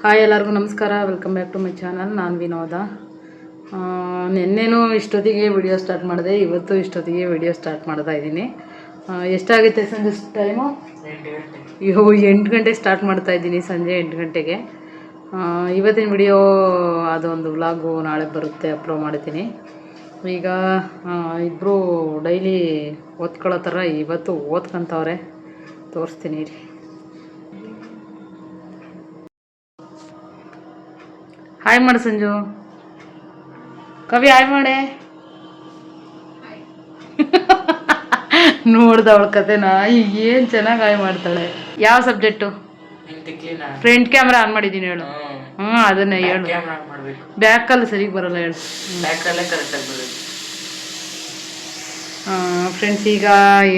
Hi ಎಲ್ಲರಿಗೂ ನಮಸ್ಕಾರ. Welcome back to my channel ನಾನು ವಿನೋದ. ನಿನ್ನೆನೂ ಇಷ್ಟೊತ್ತಿಗೆ ವಿಡಿಯೋ ಸ್ಟಾರ್ಟ್ ಮಾಡಿದೆ, ಇವತ್ತು ಇಷ್ಟೊತ್ತಿಗೆ ವಿಡಿಯೋ ಸ್ಟಾರ್ಟ್ ಮಾಡ್ತಾ ಇದ್ದೀನಿ. ಎಷ್ಟಾಗುತ್ತೆ ಸಂಜೆ ಟೈಮು ಇವು ಎಂಟು ಗಂಟೆಗೆ ಸ್ಟಾರ್ಟ್ ಮಾಡ್ತಾ ಇದ್ದೀನಿ ಸಂಜೆ ಎಂಟು ಗಂಟೆಗೆ. ಇವತ್ತಿನ ವಿಡಿಯೋ ಅದೊಂದು ವ್ಲಾಗು ನಾಳೆ ಬರುತ್ತೆ ಅಪ್ಲೋಡ್ ಮಾಡ್ತೀನಿ. ಈಗ ಇಬ್ಬರು ಡೈಲಿ ಓದ್ಕೊಳ್ಳೋ ಥರ ಇವತ್ತು ಓದ್ಕೊಂತವ್ರೆ. ತೋರಿಸ್ತೀನಿ ರೀ ಹಾಯ್ ಮಾಡು ಸಂಜು ಕವಿ ಹಾಯ್ ಮಾಡೆ ನೋಡ್ದ ಅವಳ ಕತೆನಾ ಏನು ಚೆನ್ನಾಗಿ ಹಾಯ್ ಮಾಡ್ತಾಳೆ. ಯಾವ ಸಬ್ಜೆಕ್ಟು ಫ್ರಂಟ್ ಕ್ಯಾಮ್ರಾ ಆನ್ ಮಾಡಿದ್ದೀನಿ ಹೇಳು. ಹ್ಞೂ ಅದನ್ನೇ ಹೇಳು. ಬ್ಯಾಕ್ ಬ್ಯಾಕಲ್ಲಿ ಸರಿಗೆ ಬರಲ್ಲ ಹೇಳು. ಫ್ರೆಂಡ್ಸ್ ಈಗ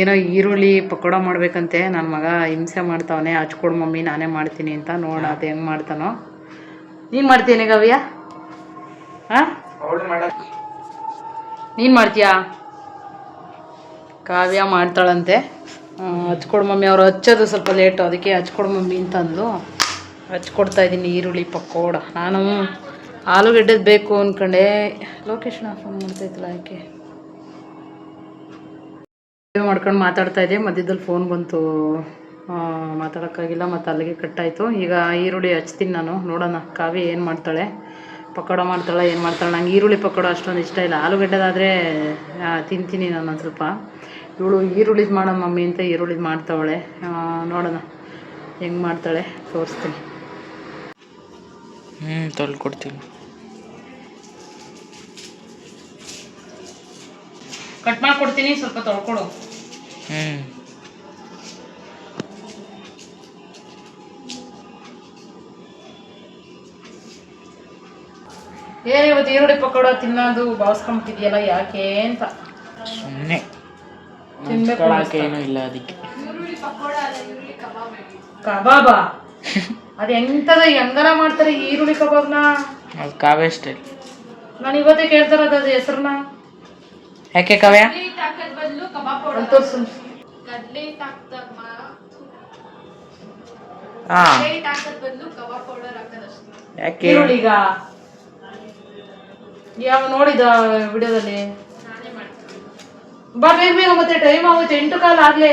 ಏನೋ ಈರುಳ್ಳಿ ಪಕೋಡ ಮಾಡ್ಬೇಕಂತೆ. ನನ್ನ ಮಗ ಹಿಂಸೆ ಮಾಡ್ತಾವನೆ. ಹಚ್ಕೊಡು ಮಮ್ಮಿ ನಾನೇ ಮಾಡ್ತೀನಿ ಅಂತ ನೋಡ ಅದು ಹೆಂಗೆ ಮಾಡ್ತಾನೋ. ನೀನು ಮಾಡ್ತೀನಿ ಗವ್ಯ? ಹಾಂ ಮಾಡ್ತೀಯ ನೀನು ಮಾಡ್ತೀಯಾ? ಕಾವ್ಯ ಮಾಡ್ತಾಳಂತೆ. ಹಚ್ಕೊಡ್ ಮಮ್ಮಿ ಅವ್ರು ಹಚ್ಚೋದು ಸ್ವಲ್ಪ ಲೇಟು ಅದಕ್ಕೆ ಹಚ್ಕೊಡು ಮಮ್ಮಿ ಅಂತಂದು ಹಚ್ಕೊಡ್ತಾ ಇದ್ದೀನಿ ಈರುಳ್ಳಿ ಪಕೋಡ. ನಾನು ಆಲೂಗಡ್ಡೆದು ಬೇಕು ಅನ್ಕೊಂಡೆ. ಲೊಕೇಶನ್ ಆಫ್ ಮಾಡ್ತೈತಲ್ಲ ಯಾಕೆ? ಮಾಡ್ಕೊಂಡು ಮಾತಾಡ್ತಾ ಇದ್ದೆ ಮಧ್ಯದಲ್ಲಿ ಫೋನ್ ಬಂತು. ಮಾತಾಡೋಕ್ಕಾಗಿಲ್ಲ ಮತ್ತು ಅಲ್ಲಿಗೆ ಕಟ್ಟಾಯಿತು. ಈಗ ಈರುಳ್ಳಿ ಹಚ್ತೀನಿ ನಾನು. ನೋಡೋಣ ಕಾವಿ ಏನು ಮಾಡ್ತಾಳೆ? ಪಕೋಡ ಮಾಡ್ತಾಳೆ ಏನು ಮಾಡ್ತಾಳೆ? ನಂಗೆ ಈರುಳ್ಳಿ ಪಕೋಡ ಅಷ್ಟೊಂದು ಇಷ್ಟ ಇಲ್ಲ. ಆಲೂಗಡ್ಡೆದಾದರೆ ತಿಂತೀನಿ ನಾನು ಒಂದು ಸ್ವಲ್ಪ. ಇವಳು ಈರುಳ್ಳಿದು ಮಾಡೋ ಮಮ್ಮಿ ಅಂತ ಈರುಳ್ಳಿದು ಮಾಡ್ತಾವಳೆ. ನೋಡೋಣ ಹೆಂಗೆ ಮಾಡ್ತಾಳೆ? ತೋರಿಸ್ತೀನಿ. ಹ್ಞೂ ತೊಳ್ಕೊಡ್ತೀನಿ ಕಟ್ ಮಾಡ್ಕೊಡ್ತೀನಿ ಸ್ವಲ್ಪ ತೊಳ್ಕೊಡು. ಹ್ಞೂ ಏನು ಇವತ್ತು ಈರುಳ್ಳಿ ಪಕೋಡ ತಿನ್ನೋದು ಭಾವಿಸ್ಕೊಂಬಿಟ್ಟಿದ್ಯಲ್ಲ ಯಾಕೆ ಅಂತ. ಸುಮ್ಮನೆ ತಿನ್ಬೇಕು ಏನೂ ಇಲ್ಲ ಅದಕ್ಕೆ. ಕಬಾಬಾ ಅದು ಎಂತದ ಹೆಂಗಾರ ಮಾಡ್ತಾರೆ ಈರುಳ್ಳಿ ಕಬಾಬ್ನ? ಅದು ಕಾವ್ಯ ಸ್ಟೈಲ್ ನಾನು ಇವತ್ತೇ ಕೇಳ್ತಾ ಇರೋದು ಅದು ಹೆಸರನ್ನ. ಯಾಕೆ ಕಾವ್ಯ? ತೋರ್ಸು. ಹಾಂ. ಯಾಕೆ? ಈರುಳ್ಳಿಗ ಯಾವ ನೋಡಿದ ವಿಡಿಯೋದಲ್ಲಿ? ಬಾ ಬೇಗ ಬೇಗ ಮತ್ತೆ ಟೈಮ್ ಆಗುತ್ತೆ ಎಂಟು ಕಾಲ ಆಗ್ಲೇ.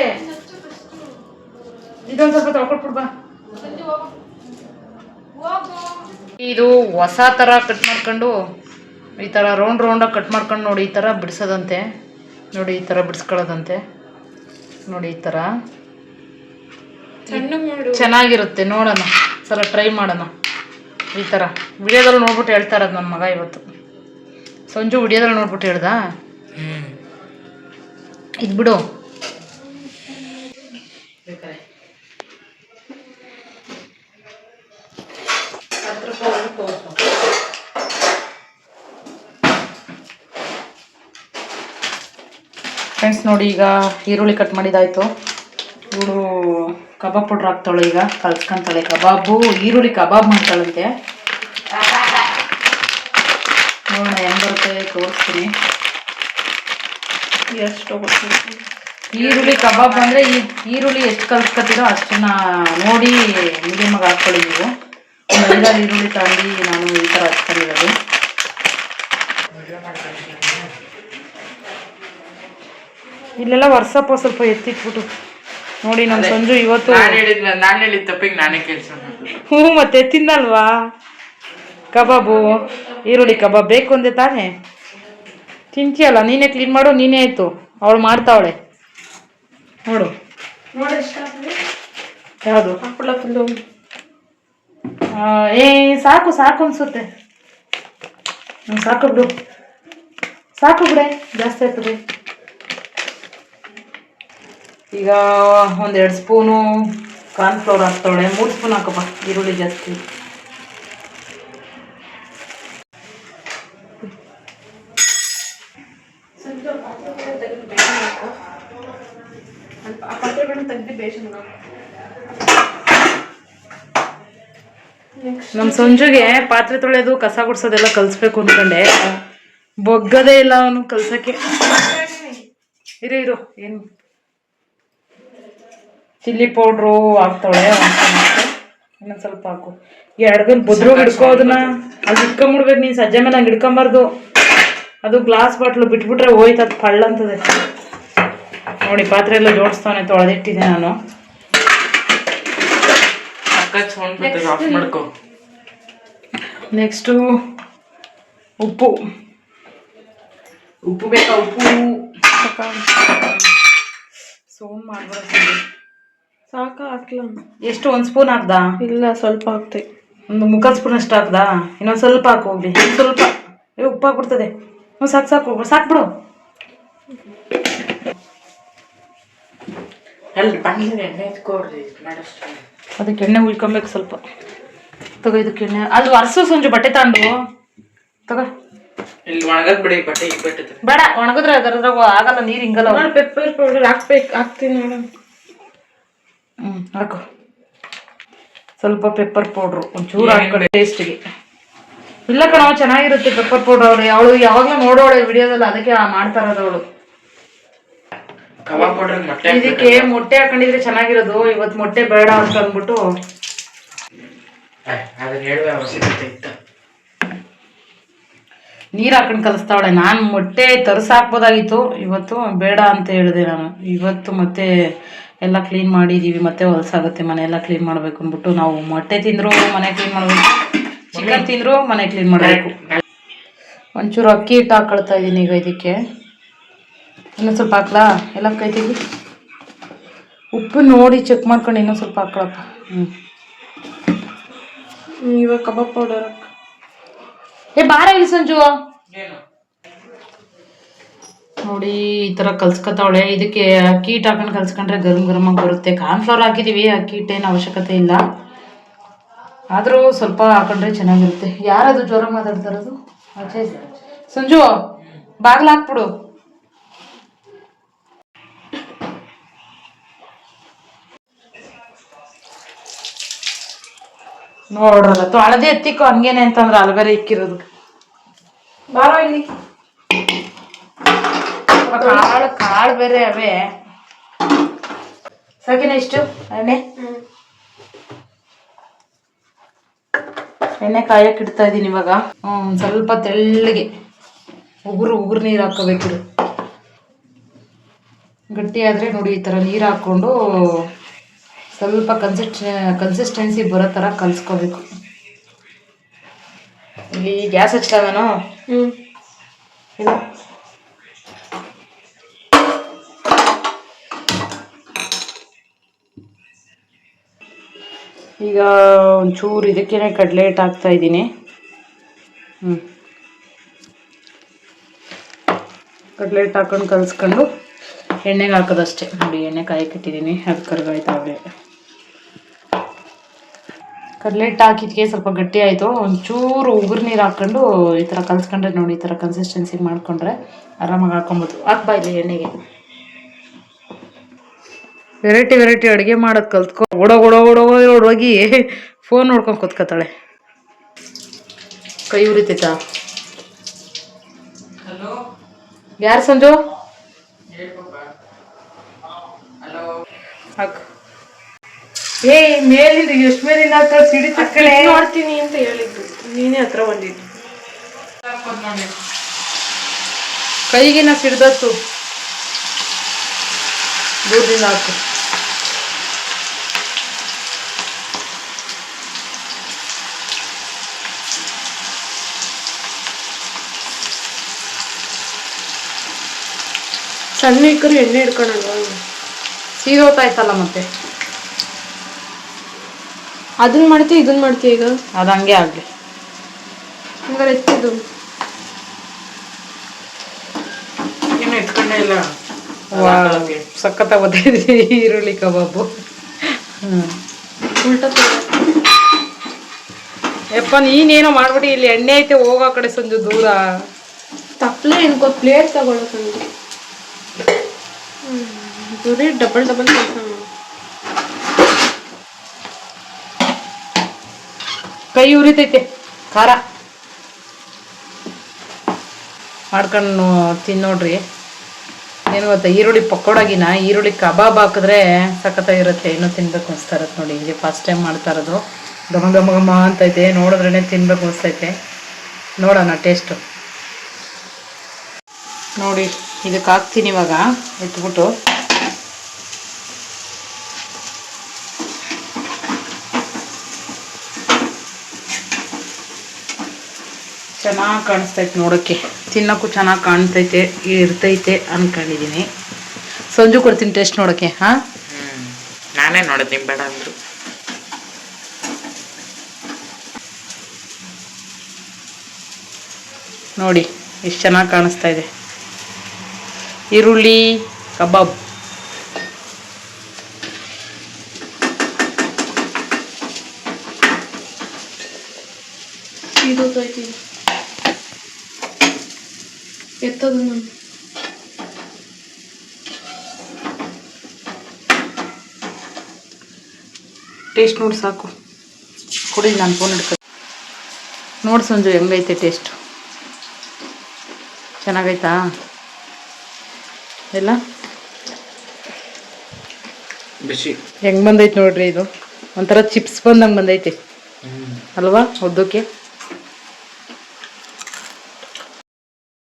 ಇದೊಂದು ಸ್ವಲ್ಪ ತೊಳ್ಕೊಟ್ಬಿಡ್ ಬಾ. ಇದು ಹೊಸ ಥರ ಕಟ್ ಮಾಡ್ಕೊಂಡು ಈ ಥರ ರೌಂಡ್ ರೌಂಡಾಗಿ ಕಟ್ ಮಾಡ್ಕೊಂಡು ನೋಡಿ ಈ ಥರ ಬಿಡಿಸೋದಂತೆ. ನೋಡಿ ಈ ಥರ ಬಿಡಿಸ್ಕೊಳ್ಳೋದಂತೆ. ನೋಡಿ ಈ ಥರ ಚೆನ್ನಾಗಿರುತ್ತೆ ನೋಡೋಣ. ಸಲ ಟ್ರೈ ಮಾಡೋಣ. ಈ ಥರ ವಿಡಿಯೋದಲ್ಲಿ ನೋಡ್ಬಿಟ್ಟು ಹೇಳ್ತಾ ಇರೋದು ನನ್ನ ಮಗ ಇವತ್ತು. ಸಂಜು ವಿಡಿಯೋದಲ್ಲಿ ನೋಡ್ಬಿಟ್ಟು ಹೇಳ್ದ? ಇದು ಬಿಡು. ಫ್ರೆಂಡ್ಸ್ ನೋಡಿ ಈಗ ಈರುಳ್ಳಿ ಕಟ್ ಮಾಡಿದಾಯ್ತು. ಇವಳು ಕಬಾಬ್ ಪೌಡ್ರ್ ಹಾಕ್ತಾಳೆ ಈಗ, ಕಲ್ಸ್ಕೊಂತಾಳೆ. ಕಬಾಬು, ಈರುಳ್ಳಿ ಕಬಾಬ್ ಮಾಡ್ತಾಳಂತೆ. ನೋಡೋಣ ಹೆಂಗ್ ಬರುತ್ತೆ ತೋರಿಸ್ತೀನಿ. ಎಷ್ಟು ಈರುಳ್ಳಿ ಕಬಾಬ್ ಅಂದ್ರೆ ಈ ಈರುಳ್ಳಿ ಎಷ್ಟು ಕಲ್ಸ್ಕೊತೀರೋ ಅಷ್ಟನ್ನ ನೋಡಿ ಮೀಡಿಯಮಾಗಿ ಹಾಕ್ಕೊಳ್ಳಿ ನೀವು. ಐದಾರು ಈರುಳ್ಳಿ ತಾಂಡಿ ನಾನು ಈ ಥರ ಹಚ್ಕೊಂಡಿರೋದು ಇಲ್ಲೆಲ್ಲ ವರ್ಷಪ್ಪ ಸ್ವಲ್ಪ ಎತ್ತಿಟ್ಬಿಟ್ಟು. ನೋಡಿ ನಮ್ಮ ಸಂಜು ಇವತ್ತು ನಾನು ಹೇಳಿದ್ನ ನಾನು ಹೇಳಿದ ತಪ್ಪಿಗೆ ನಾನೇ ಕೆಲಸ ಹ್ಞೂ ಮತ್ತೆ ತಿನ್ನಲ್ವಾ ಕಬಾಬು ಈರುಳ್ಳಿ ಕಬಾಬ್ ಬೇಕು ಅಂದೆ ತಾನೇ. ತಿಂತೀಯಲ್ಲ ನೀನೇ ಕ್ಲೀನ್ ಮಾಡು ನೀನೇ ಆಯ್ತು. ಅವಳು ಮಾಡ್ತಾವಳೆ. ನೋಡು. ಯಾವುದು? ಏ ಸಾಕು ಸಾಕು ಅನ್ಸುತ್ತೆ. ಸಾಕು ಬಿಡು. ಸಾಕು ಬಿಡೆ ಜಾಸ್ತಿ ಆಯ್ತದೆ ಈಗ ಒಂದೆರಡು ಸ್ಪೂನು ಕಾರ್ನ್ಫ್ಲೋರ್ ಹಾಕ್ತಾವಳೆ. ಮೂರು ಸ್ಪೂನ್ ಹಾಕಪ್ಪ ಈರುಳ್ಳಿ ಜಾಸ್ತಿ. ನಮ್ಮ ಸಂಜುಗೆ ಪಾತ್ರೆ ತೊಳೆಯೋದು ಕಸ ಗುಡ್ಸೋದೆಲ್ಲ ಕಲಿಸ್ಬೇಕು ಅಂದ್ಕೊಂಡೆ ಬೊಗ್ಗದೇ ಇಲ್ಲ ಅವನು ಕಲ್ಸಕ್ಕೆ. ಇರು ಇರು, ಏನು? ಚಿಲ್ಲಿ ಪೌಡ್ರು ಹಾಕ್ತಾಳೆ ಇನ್ನೊಂದು ಸ್ವಲ್ಪ ಹಾಕು. ಎಡಗನ್ ಬದ್ರು ಹಿಡ್ಕೋ ಅದನ್ನ ಅದು ಇಟ್ಕೊಂಬಿಡ್ಬೇಕು ನೀನು ಸಜ್ಜೆ ಮೇಲೆ ಹಂಗೆ ಹಿಡ್ಕೊಂಬಾರ್ದು. ಅದು ಗ್ಲಾಸ್ ಬಾಟ್ಲು ಬಿಟ್ಬಿಟ್ರೆ ಹೋಯ್ತು, ಅದು ಪಳ್ಳ ಅಂತದೆ. ನೋಡಿ, ಪಾತ್ರೆ ಎಲ್ಲ ಜೋಡಿಸ್ತಾನೆ ತೊಳೆದಿಟ್ಟಿದ್ದೆ ನಾನು. ಮಾಡ್ಕೊ. ನೆಕ್ಸ್ಟು ಉಪ್ಪು. ಉಪ್ಪು ಬೇಕಾ? ಉಪ್ಪು. ಸೋನ್ ಮಾಡ್ಬಾರ್ದು. ಸಾಕ? ಹಾಕ್ಲ? ಎಷ್ಟು? ಒಂದು ಸ್ಪೂನ್ ಹಾಕ್ದಾ? ಇಲ್ಲ ಸ್ವಲ್ಪ ಹಾಕ್ತೆ. ಒಂದು ಮುಖ ಸ್ಪೂನ್ ಅಷ್ಟು ಹಾಕ್ದಾ? ಇನ್ನೊಂದು ಸ್ವಲ್ಪ ಹಾಕು ಹೋಗ್ಲಿ. ಇನ್ನೊಂದ್ ಸ್ವಲ್ಪ. ಏ ಉಪ್ಪು ಹಾಕ್ಬಿಡ್ತದೆ. ಹ್ಞೂ ಸಾಕು ಸಾಕು ಸಾಕ್ಬಿಡು ಅಲ್ಲಿ ಬಂದ್ರೆ ಎಣ್ಣೆ ಅದಕ್ಕೆ ಎಣ್ಣೆ ಉಳ್ಕೊಬೇಕು ಸ್ವಲ್ಪ. ತಗೋ ಇದಕ್ಕೆ ಎಣ್ಣೆ. ಅದು ವರ್ಸು ಸುಂಜು ಬಟ್ಟೆ ತಗೊಂಡು. ತಗೋ. ಇಲ್ಲಿ ಒಣಗದ್ ಬಿಡಿ ಬಟ್ಟೆ ಬೇಡ ಒಣಗಿದ್ರೆ ಅದರದ್ರಾಗ ಆಗಲ್ಲ ನೀರು ಹಿಂಗಲ್ಲ. ಪೆಪ್ಪರ್ ಪೌಡರ್ ಹಾಕ್ಬೇಕು ಹಾಕ್ತೀನಿ ಮೇಡಮ್ ಹ್ಮ್ ಹಾಕು. ಸ್ವಲ್ಪ ಪೆಪ್ಪರ್ ಪೌಡ್ರು ಒಂಚೂರು ಹಾಕೊಂಡು ಟೇಸ್ಟಿಗೆ ಇಲ್ಲ ಕಣೋ ಚೆನ್ನಾಗಿರುತ್ತೆ ಪೆಪ್ಪರ್ ಪೌಡರ್ ಅವಳು ಅವಳು ಯಾವಾಗಲೂ ನೋಡೋಳೆ ವಿಡಿಯೋದಲ್ಲಿ ಅದಕ್ಕೆ ಆ ಮಾಡ್ತಾ ಇರೋದು ಅವಳು. ಇದಕ್ಕೆ ಮೊಟ್ಟೆ ಹಾಕೊಂಡಿದ್ರೆ ಚೆನ್ನಾಗಿರೋದು ಇವತ್ತು ಮೊಟ್ಟೆ ಬೇಡ ಅಂತ ಅಂದ್ಬಿಟ್ಟು. ಅದನ್ನ ಹೇಳುವ ಅವಶ್ಯಕತೆ ಇತ್ತು ನೀರು ಹಾಕೊಂಡು ಕಲಿಸ್ತಾವಳೆ. ನಾನು ಮೊಟ್ಟೆ ತರಿಸಿ ಹಾಕ್ಬೋದಾಗಿತ್ತು ಇವತ್ತು ಬೇಡ ಅಂತ ಹೇಳಿದೆ ನಾನು. ಇವತ್ತು ಮತ್ತೆ ಎಲ್ಲ ಕ್ಲೀನ್ ಮಾಡಿದ್ದೀವಿ ಮತ್ತೆ ಹೊಲಸಾಗುತ್ತೆ ಮನೆ ಎಲ್ಲ ಕ್ಲೀನ್ ಮಾಡಬೇಕು ಅಂದ್ಬಿಟ್ಟು ನಾವು ಮೊಟ್ಟೆ ತಿಂದ್ರು ಮನೆ ಕ್ಲೀನ್ ಮಾಡಬೇಕು. ಚಿಕನ್ ತಿಂದ್ರು ಮನೆ ಕ್ಲೀನ್ ಮಾಡಬೇಕು. ಒಂಚೂರು ಅಕ್ಕಿ ಹಿಟ್ಟು ಹಾಕೊಳ್ತಾ ಇದ್ದೀನಿ ಈಗ ಇದಕ್ಕೆ. ಇನ್ನೊಂದು ಸ್ವಲ್ಪ ಹಾಕ್ಲಾ? ಎಲ್ಲ ಕೈತೀವಿ ಉಪ್ಪು ನೋಡಿ ಚೆಕ್ ಮಾಡ್ಕೊಂಡು ಇನ್ನೊಂದು ಸ್ವಲ್ಪ ಹಾಕೊಳಪ್ಪ ಹ್ಞೂ ಇವಾಗ ಕಬಾಬ್ ಪೌಡರ್ ಏ ಬಾರ ಇಲ್ಲಿ ಸಂಜು. ನೋಡಿ ಈ ಥರ ಕಲ್ಸ್ಕೊತಾವಳೆ. ಇದಕ್ಕೆ ಅಕ್ಕಿ ಹಿಟ್ಟು ಹಾಕೊಂಡು ಕಲ್ಸ್ಕೊಂಡ್ರೆ ಗರಂ ಗರಮ್ ಆಗಿ ಬರುತ್ತೆ. ಕಾರ್ನ್ಫ್ಲವರ್ ಹಾಕಿದೀವಿ ಅಕ್ಕಿ ಹಿಟ್ಟೇನು ಅವಶ್ಯಕತೆ ಇಲ್ಲ. ಆದರೂ ಸ್ವಲ್ಪ ಹಾಕೊಂಡ್ರೆ ಚೆನ್ನಾಗಿರುತ್ತೆ. ಯಾರದು ಜ್ವರ ಮಾತಾಡ್ತಾರದು? ಆಚೆ ಸಂಜು ಬಾಗ್ಲ ಹಾಕ್ಬಿಡು. ನೋಡ್ರಲ್ಲ ಹಳದಿ ಎತ್ತಿಕ್ಕು ಹಂಗೇನೆ ಅಂತಂದ್ರೆ ಅಲ್ಲಿ ಬೇರೆ ಇಕ್ಕಿರೋದು. ಬಾರೋ ಇಲ್ಲಿ. ಕಾಳು ಕಾಳು ಬೇರೆ ಅವೇ. ಸಾಕಿನ ಇಷ್ಟು, ಎಣ್ಣೆ? ಎಣ್ಣೆ ಕಾಯಕ್ಕೆ ಇಡ್ತಾ ಇದೀನಿ ಇವಾಗ. ಹ್ಮ್, ಸ್ವಲ್ಪ ತೆಳ್ಳಗೆ. ಉಗುರು ಉಗುರು ನೀರು ಹಾಕೋಬೇಕಿರು ಗಟ್ಟಿ ಆದ್ರೆ ನೋಡಿ ಈ ತರ ನೀರು ಹಾಕ್ಕೊಂಡು ಸ್ವಲ್ಪ ಕನ್ಸಿಸ್ಟ್ ಕನ್ಸಿಸ್ಟೆನ್ಸಿ ಬರೋ ಥರ ಕಲಿಸ್ಕೋಬೇಕು. ಇಲ್ಲಿ ಗ್ಯಾಸ್ ಹ್ಮ್. ಇಲ್ಲ ಈಗ ಒಂಚೂರು ಇದಕ್ಕೇನೆ ಕಡಲೆ ಹಿಟ್ಟು ಹಾಕ್ತಾ ಇದ್ದೀನಿ. ಹ್ಞೂ ಕಡಲೆ ಹಿಟ್ಟು ಹಾಕೊಂಡು ಕಲಿಸ್ಕೊಂಡು ಎಣ್ಣೆಗೆ ಹಾಕೋದಷ್ಟೇ. ನೋಡಿ ಎಣ್ಣೆ ಕಾಯಕ್ಕೆ ಇಟ್ಟಿದ್ದೀನಿ. ಅದು ಕರ್ಗಾಯ್ತಾವೆ ಕಡಲೆ ಹಿಟ್ಟು ಹಾಕಿದ್ಕೆ ಸ್ವಲ್ಪ ಗಟ್ಟಿ ಆಯಿತು. ಒಂಚೂರು ಉಗುರು ನೀರು ಹಾಕ್ಕೊಂಡು ಈ ಥರ ಕಲಿಸ್ಕೊಂಡ್ರೆ ನೋಡಿ ಈ ಥರ ಕನ್ಸಿಸ್ಟೆನ್ಸಿ ಮಾಡಿಕೊಂಡ್ರೆ ಆರಾಮಾಗಿ ಹಾಕೊಬೋದು ಹಾಕ್ಬಾ ಇಲ್ಲಿ ಎಣ್ಣೆಗೆ. ವೆರೈಟಿ ವೆರೈಟಿ ಅಡುಗೆ ಮಾಡೋದು ಕಲ್ತ್ಕೊ. ಓಡೋ ಓಡೋ ಓಡೋ ಓಡೋಗಿ ಫೋನ್ ನೋಡ್ಕೊಂಡು ಕೂತ್ಕೊತಾಳೆ. ಕೈ ಉರಿತೈತಾ? ಹಲೋ ಯಾರು ಸಂಜು? ಹೇಳಿ ಪಾಪ ಹಲೋ. ಹಾಕು. ಏ ಮೇಲಿಂದ ಎಷ್ಟು ಮೇಲಿಂದ ಹತ್ರ ಸಿಡಿ ತಕ್ಕಳೆ ನೋಡ್ತೀನಿ ಅಂತ ಹೇಳಿದ್ದು. ನೀನೇ ಹತ್ರ ಬಂದಿದ್ದು. ಕೈಗಿನ ಸಿಡ್ದತ್ತು. ದೂರದಿಂದ ಹಾಕು ಸಣ್ಣ ಇಕ್ಕರು ಎಣ್ಣೆ ಹಿಡ್ಕೊಳಲ್ವ ಸೀದೋತಾಯ್ತಲ್ಲ ಮತ್ತೆ? ಅದನ್ನ ಮಾಡ್ತೀಯ ಇದನ್ನ ಮಾಡ್ತೀಯ ಈಗ? ಅದು ಹಂಗೆ ಆಗಲಿ. ಹಂಗಾರೆ ಎತ್ತಿದ್ದು. ಏನು ಇಟ್ಕೊಂಡೇ ಇಲ್ಲ. ಸಖತ್ತ ಓದಿದ್ರಿ ಈರುಳ್ಳಿ ಕಬಾಬು. ಹ್ಞೂ ಉಲ್ಟಾ ಯಪ್ಪ ನೀನೇನೋ ಮಾಡ್ಬಿಡಿ ಇಲ್ಲಿ ಎಣ್ಣೆ ಐತೆ ಹೋಗೋ ಕಡೆ ಸಂಜು ದೂರ. ತಪ್ಪಲೆ ಏನ್ಕೋ ಪ್ಲೇಟ್ ತಗೊಳಕಂದು ಬರೀ ಡಬಲ್ ಡಬಲ್ ಕೆಲಸ ಕೈ ಉರಿತೈತೆ, ಖಾರ. ಮಾಡ್ಕೊಂಡು ತಿನ್ನೋಡ್ರಿ ಏನು ಗೊತ್ತಾ, ಈರುಳ್ಳಿ ಪಕೋಡಾಗಿನ ಈರುಳ್ಳಿ ಕಬಾಬ್ ಹಾಕಿದ್ರೆ ಸಖತ್ತಾಗಿರುತ್ತೆ. ಇನ್ನೂ ತಿನ್ಬೇಕು ಅನಿಸ್ತಾ ಇರತ್ತೆ ನೋಡಿ, ಹಿಂಗೆ ಫಸ್ಟ್ ಟೈಮ್ ಮಾಡ್ತಾ ಇರೋದು. ಗಮ ಘಮ ಘಮ ಅಂತೈತೆ ನೋಡಿದ್ರೇ ತಿನ್ಬೇಕು ಅನಿಸ್ತೈತೆ. ನೋಡೋಣ ಟೇಸ್ಟು ನೋಡಿ, ಇದಕ್ಕೆ ಹಾಕ್ತೀನಿ ಇವಾಗ, ಎತ್ಬಿಟ್ಟು. ಚೆನ್ನಾಗಿ ಕಾಣಿಸ್ತೈತೆ ನೋಡೋಕ್ಕೆ ತಿನ್ನೋಕ್ಕೂ ಚೆನ್ನಾಗಿ ಕಾಣ್ತೈತೆ ಇರ್ತೈತೆ ಅಂದ್ಕೊಂಡಿದ್ದೀನಿ ಸಂಜು ಕೊಡ್ತೀನಿ ಟೇಸ್ಟ್ ನೋಡೋಕ್ಕೆ ಹಾಂ? ನಾನೇ ನೋಡಿದ್ನಿ ಬೇಡ ಅಂದರು. ನೋಡಿ ಎಷ್ಟು ಚೆನ್ನಾಗಿ ಕಾಣಿಸ್ತಾ ಇದೆ. ಈರುಳ್ಳಿ ಕಬಾಬ್ ಇದು ಐತಿ ಟೇಸ್ಟ್ ನೋಡಿ ಸಾಕು. ಕೊಡಿ ನಾನು ಫೋನ್ ಹಿಡ್ಕೊ ನೋಡಿ ಸಂಜು ಹೆಂಗೈತೆ ಟೇಸ್ಟ್ ಚೆನ್ನಾಗೈತಾ? ಎಲ್ಲ? ಬಿಸಿ. ಹೆಂಗೆ ಬಂದೈತೆ ನೋಡ್ರಿ ಇದು? ಒಂಥರ ಚಿಪ್ಸ್ ಬಂದಂಗೆ ಬಂದೈತೆ. ಅಲ್ವಾ? ಉದ್ದಕ್ಕೆ?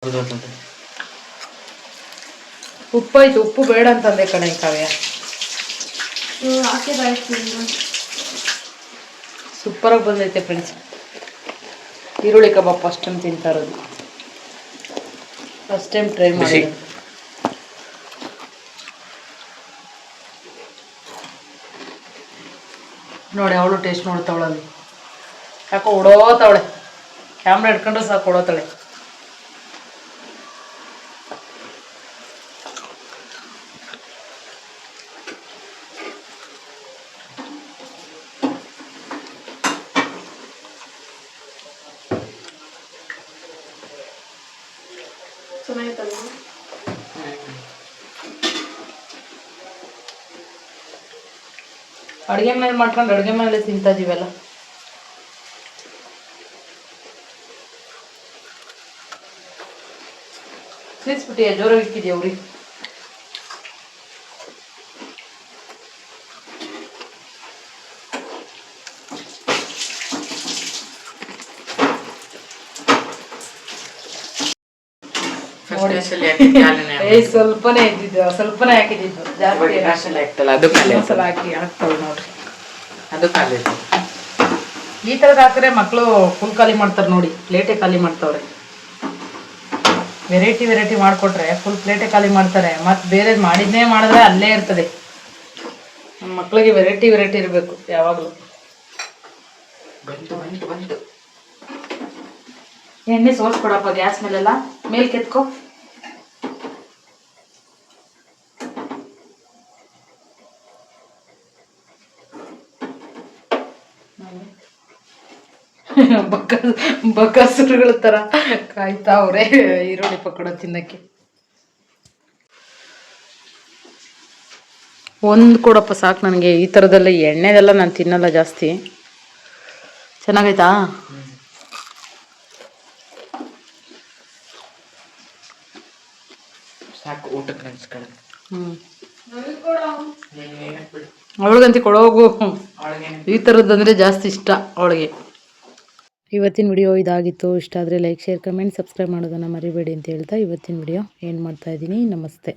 ಹೌದೌದು ಉಪ್ಪು ಐತೆ ಉಪ್ಪು ಬೇಡ ಅಂತಂದೆ ಕಣೆ ಕಾವ್ಯ. ಸೂಪರ್ ಆಗಿ ಬಂದೈತೆ ಫ್ರೆಂಡ್ಸ್ ಈರುಳ್ಳಿ ಕಬಾಬ್ ಫಸ್ಟ್ ಟೈಮ್ ತಿಂತಾ ಇರೋದು. First time try. ಮಾಡಿ ನೋಡಿ ಅವಳು ಟೇಸ್ಟ್ ನೋಡ್ತಾವಳಲ್ಲಿ. ಯಾಕೋ ಉಡೋತಾವಳೆ ಕ್ಯಾಮ್ರಾ ಹಿಡ್ಕೊಂಡ್ರೆ ಸಾಕು ಉಡೋತಾಳೆ ಅಡುಗೆ ಮೇಲೆ ಮಾಡ್ಕೊಂಡು ಅಡುಗೆ ಮೇಲೆ ತಿಂತಾ ಇದೀವಲ್ಲ ಸ್ಲಿಸ್ಬಿಟ್ಟಿಯ ಜೋರಾಗಿ ಇಕ್ಕಿದ್ಯಾ ಅವ್ರಿ ಸ್ವಲ್ಪನೇ ಇದ್ದಿದ್ದು ಸ್ವಲ್ಪನೇ ಹಾಕಿದ್ದು ಜಾಸ್ತಿ ಇವಾಗ ಏನ್ ಇನ್ನೊಂದ್ಸಲ ಹಾಕ್ತಲ್ಲ ಅದು ಖಾಲಿ ಇನ್ನೊಂದ್ಸಲ ಆಯ್ತು. ಹಾಕಿ ಹಾಕ್ತಾಳೆ ನೋಡ್ರಿ. ಅದು ಖಾಲಿ ಈ ತರದ ಹಾಕ್ರೆ ಮಕ್ಕಳು ಫುಲ್ ಖಾಲಿ ಮಾಡ್ತಾರೆ ನೋಡಿ ಪ್ಲೇಟೇ ಖಾಲಿ ಮಾಡ್ತಾವ್ರೆ. ವೆರೈಟಿ ವೆರೈಟಿ ಮಾಡ್ಕೊಟ್ರೆ ಫುಲ್ ಪ್ಲೇಟೇ ಖಾಲಿ ಮಾಡ್ತಾರೆ. ಮತ್ತು ಬೇರೆ ಮಾಡಿದ್ನೇ ಮಾಡಿದ್ರೆ ಅಲ್ಲೇ ಇರ್ತದೆ. ನಮ್ಮ ಮಕ್ಕಳಿಗೆ ವೆರೈಟಿ ವೆರೈಟಿ ಇರಬೇಕು ಯಾವಾಗಲೂ. ಬಂತು ಬಂತು ಬಂತು. ಎಣ್ಣೆ ಸೋಸ್ಕೊಡಪ್ಪ ಗ್ಯಾಸ್ ಮೇಲೆಲ್ಲ. ಮೇಲ್ ಕೆತ್ಕೋ. ಬಕ್ಕ ಬಕ್ಕಸುಗಳ ತರ ಕಾಯ್ತಾ ಅವರೇ ಈರುಳ್ಳಿ ಪಕೋಡ ತಿನ್ನಕ್ಕೆ. ಒಂದು ಕೊಡಪ್ಪ ಸಾಕು ನನಗೆ ಈ ಥರದೆಲ್ಲ ಎಣ್ಣೆದೆಲ್ಲ ನಾನು ತಿನ್ನಲ್ಲ ಜಾಸ್ತಿ. ಚೆನ್ನಾಗೈತಾ? ಸಾಕು ಊಟಕ್ಕೆ ನೆನ್ಸ್ಕೊಳ್ಳೋದು ಹ್ಞೂ ನೀನ್ ಬಿಡು ಅವಳಿಗಂತ ಕೊಡೋಗು ಅವಳಿಗೆ. ಈ ಥರದ್ದಂದರೆ ಜಾಸ್ತಿ ಇಷ್ಟ ಅವಳಿಗೆ. ಇವತ್ತಿನ ವಿಡಿಯೋ ಇದಾಗಿತ್ತು. ಇಷ್ಟ ಆದರೆ ಲೈಕ್ ಶೇರ್ ಕಮೆಂಟ್ ಸಬ್ಸ್ಕ್ರೈಬ್ ಮಾಡೋದನ್ನು ಮರಿಬೇಡಿ ಅಂತ ಹೇಳ್ತಾ ಇವತ್ತಿನ ವಿಡಿಯೋ ಏನು ಮಾಡ್ತಾ ಇದ್ದೀನಿ. ನಮಸ್ತೆ.